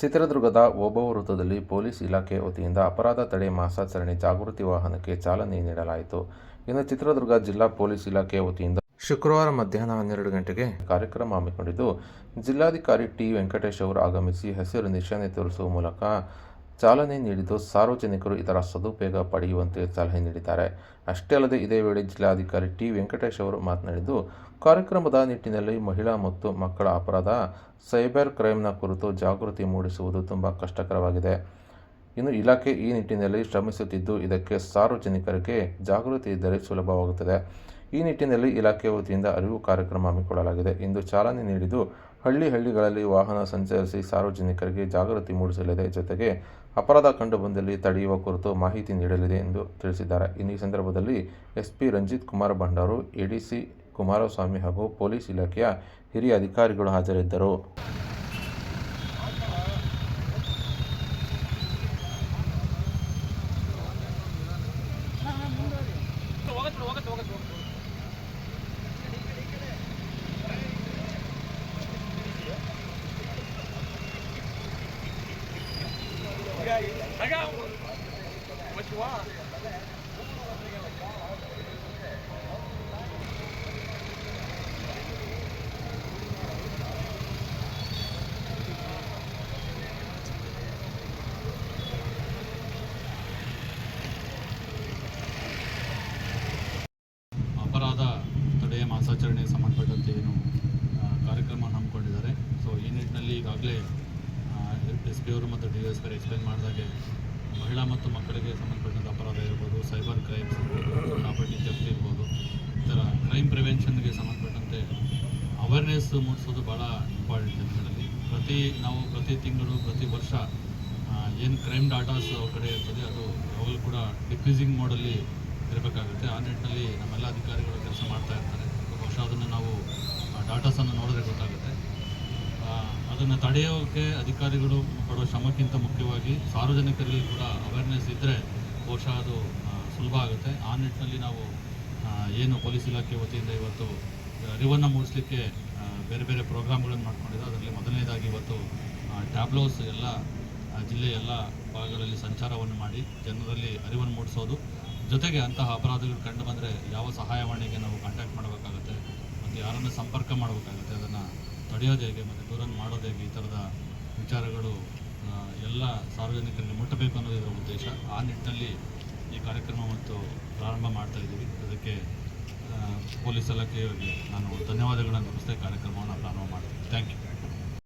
ಚಿತ್ರದುರ್ಗದ ಓಬವ್ವ ವೃತ್ತದಲ್ಲಿ ಪೊಲೀಸ್ ಇಲಾಖೆ ವತಿಯಿಂದ ಅಪರಾಧ ತಡೆ ಮಾಸಾಚರಣೆ ಜಾಗೃತಿ ವಾಹನಕ್ಕೆ ಚಾಲನೆ ನೀಡಲಾಯಿತು. ಇನ್ನು ಚಿತ್ರದುರ್ಗ ಜಿಲ್ಲಾ ಪೊಲೀಸ್ ಇಲಾಖೆ ವತಿಯಿಂದ ಶುಕ್ರವಾರ ಮಧ್ಯಾಹ್ನ ಹನ್ನೆರಡು ಗಂಟೆಗೆ ಕಾರ್ಯಕ್ರಮ ಹಮ್ಮಿಕೊಂಡಿದ್ದು, ಜಿಲ್ಲಾಧಿಕಾರಿ ಟಿ ವೆಂಕಟೇಶ್ ಅವರು ಆಗಮಿಸಿ ಹಸಿರು ನಿಶಾನೆ ತೋರಿಸುವ ಮೂಲಕ ಚಾಲನೆ ನೀಡಿದ್ದು ಸಾರ್ವಜನಿಕರು ಇದರ ಸದುಪಯೋಗ ಪಡೆಯುವಂತೆ ಸಲಹೆ ನೀಡಿದ್ದಾರೆ. ಅಷ್ಟೇ ಅಲ್ಲದೆ ಇದೇ ವೇಳೆ ಜಿಲ್ಲಾಧಿಕಾರಿ ಟಿ. ವೆಂಕಟೇಶ್ ಅವರು ಮಾತನಾಡಿದ್ದು, ಕಾರ್ಯಕ್ರಮದ ನಿಟ್ಟಿನಲ್ಲಿ ಮಹಿಳಾ ಮತ್ತು ಮಕ್ಕಳ ಅಪರಾಧ, ಸೈಬರ್ ಕ್ರೈಮ್ನ ಕುರಿತು ಜಾಗೃತಿ ಮೂಡಿಸುವುದು ತುಂಬ ಕಷ್ಟಕರವಾಗಿದೆ. ಇನ್ನು ಇಲಾಖೆ ಈ ನಿಟ್ಟಿನಲ್ಲಿ ಶ್ರಮಿಸುತ್ತಿದ್ದು, ಇದಕ್ಕೆ ಸಾರ್ವಜನಿಕರಿಗೆ ಜಾಗೃತಿ ಇದ್ದರೆ ಸುಲಭವಾಗುತ್ತದೆ. ಈ ನಿಟ್ಟಿನಲ್ಲಿ ಇಲಾಖೆ ವತಿಯಿಂದ ಅರಿವು ಕಾರ್ಯಕ್ರಮ ಹಮ್ಮಿಕೊಳ್ಳಲಾಗಿದೆ. ಎಂದು ಚಾಲನೆ ನೀಡಿದ್ದು, ಹಳ್ಳಿ ಹಳ್ಳಿಗಳಲ್ಲಿ ವಾಹನ ಸಂಚರಿಸಿ ಸಾರ್ವಜನಿಕರಿಗೆ ಜಾಗೃತಿ ಮೂಡಿಸಲಿದೆ. ಜೊತೆಗೆ ಅಪರಾಧ ಕಂಡುಬಂದಲ್ಲಿ ತಡೆಯುವ ಕುರಿತು ಮಾಹಿತಿ ನೀಡಲಿದೆ ಎಂದು ತಿಳಿಸಿದ್ದಾರೆ. ಇನ್ನು ಈ ಸಂದರ್ಭದಲ್ಲಿ ಎಸ್ಪಿ ರಂಜಿತ್ ಕುಮಾರ್ ಭಂಡಾರು, ಎಡಿಸಿ ಕುಮಾರಸ್ವಾಮಿ ಹಾಗೂ ಪೊಲೀಸ್ ಇಲಾಖೆಯ ಹಿರಿಯ ಅಧಿಕಾರಿಗಳು ಹಾಜರಿದ್ದರು. ಅಪರಾಧ ತಡೆಯ ಮಾಸಾಚರಣೆಗೆ ಸಂಬಂಧಪಟ್ಟಂತೆ ಏನು ಕಾರ್ಯಕ್ರಮ ಹಮ್ಮಿಕೊಂಡಿದ್ದಾರೆ. ಸೊ ಈ ನಿಟ್ಟಿನಲ್ಲಿ ಈಗಾಗಲೇ ಎಸ್ ಪಿ ಅವರು ಮತ್ತು ಡಿ ಎಸ್ ಪಿ ಎಕ್ಸ್ಪ್ಲೈನ್ ಮಾಡಿದಾಗೆ ಮಹಿಳಾ ಮತ್ತು ಮಕ್ಕಳಿಗೆ ಸಂಬಂಧಪಟ್ಟಂಥ ಅಪರಾಧ ಇರ್ಬೋದು ಸೈಬರ್ ಕ್ರೈಮ್ಸ್ ಪ್ರಾಪರ್ಟಿ ಜಪ್ತಿ ಇರ್ಬೋದು, ಈ ಥರ ಕ್ರೈಮ್ ಪ್ರಿವೆನ್ಷನ್ಗೆ ಸಂಬಂಧಪಟ್ಟಂತೆ ಅವೇರ್ನೆಸ್ ಮೂಡಿಸೋದು ಭಾಳ ಇಂಪಾರ್ಟೆಂಟ್ ಜನಗಳಲ್ಲಿ. ಪ್ರತಿ ನಾವು ಪ್ರತಿ ತಿಂಗಳು, ಪ್ರತಿ ವರ್ಷ ಏನು ಕ್ರೈಮ್ ಡಾಟಾಸ್ ಅವ್ರ ಕಡೆ ಇರ್ತದೆ, ಅದು ಯಾವಾಗಲೂ ಕೂಡ ಡಿಕ್ರೀಸಿಂಗ್ ಮೋಡಲ್ಲಿ ಇರಬೇಕಾಗುತ್ತೆ. ಆ ನಿಟ್ಟಿನಲ್ಲಿ ನಮ್ಮೆಲ್ಲ ಅಧಿಕಾರಿಗಳು ಕೆಲಸ ಮಾಡ್ತಾ ಇರ್ತಾರೆ. ಬಹುಶಃ ಅದನ್ನು ನಾವು ಡಾಟಾಸನ್ನು ನೋಡಿ ಅದನ್ನು ತಡೆಯೋಕೆ ಅಧಿಕಾರಿಗಳು ಪಡುವ ಶ್ರಮಕ್ಕಿಂತ ಮುಖ್ಯವಾಗಿ ಸಾರ್ವಜನಿಕರಲ್ಲಿ ಕೂಡ ಅವೇರ್ನೆಸ್ ಇದ್ದರೆ ಬಹುಶಃ ಅದು ಸುಲಭ ಆಗುತ್ತೆ. ಆ ನಿಟ್ಟಿನಲ್ಲಿ ನಾವು ಏನು ಪೊಲೀಸ್ ಇಲಾಖೆ ವತಿಯಿಂದ ಇವತ್ತು ಅರಿವನ್ನು ಮೂಡಿಸಲಿಕ್ಕೆ ಬೇರೆ ಬೇರೆ ಪ್ರೋಗ್ರಾಮ್ಗಳನ್ನು ಮಾಡ್ಕೊಂಡಿದ್ದು ಅದರಲ್ಲಿ ಮೊದಲನೇದಾಗಿ ಇವತ್ತು ಟ್ಯಾಬ್ಲೋಸ್ ಎಲ್ಲ ಜಿಲ್ಲೆಯ ಎಲ್ಲ ಭಾಗಗಳಲ್ಲಿ ಸಂಚಾರವನ್ನು ಮಾಡಿ ಜನರಲ್ಲಿ ಅರಿವನ್ನು ಮೂಡಿಸೋದು. ಜೊತೆಗೆ ಅಂತಹ ಅಪರಾಧಗಳು ಕಂಡು ಬಂದರೆ ಯಾವ ಸಹಾಯವಾಣಿಗೆ ನಾವು ಕಾಂಟ್ಯಾಕ್ಟ್ ಮಾಡಬೇಕಾಗುತ್ತೆ, ಮತ್ತು ಯಾರನ್ನು ಸಂಪರ್ಕ ಮಾಡಬೇಕಾಗುತ್ತೆ, ಅದನ್ನು ತಡೆಯೋದು ಹೇಗೆ ಮತ್ತು ದೂರನ್ನು ಮಾಡೋದು ಹೇಗೆ ಈ ಥರದ ವಿಚಾರಗಳು ಎಲ್ಲ ಸಾರ್ವಜನಿಕರಿಗೆ ಮುಟ್ಟಬೇಕು ಅನ್ನೋದು ಇದರ ಉದ್ದೇಶ. ಆ ನಿಟ್ಟಿನಲ್ಲಿ ಈ ಕಾರ್ಯಕ್ರಮ ಮತ್ತು ಪ್ರಾರಂಭ ಮಾಡ್ತಾ ಇದ್ದೀವಿ. ಅದಕ್ಕೆ ಪೊಲೀಸ್ ಇಲಾಖೆಯವರಿಗೆ ನಾನು ಧನ್ಯವಾದಗಳನ್ನು ಈ ಕಾರ್ಯಕ್ರಮವನ್ನು ಪ್ರಾರಂಭ ಮಾಡ್ತೀನಿ. Thank you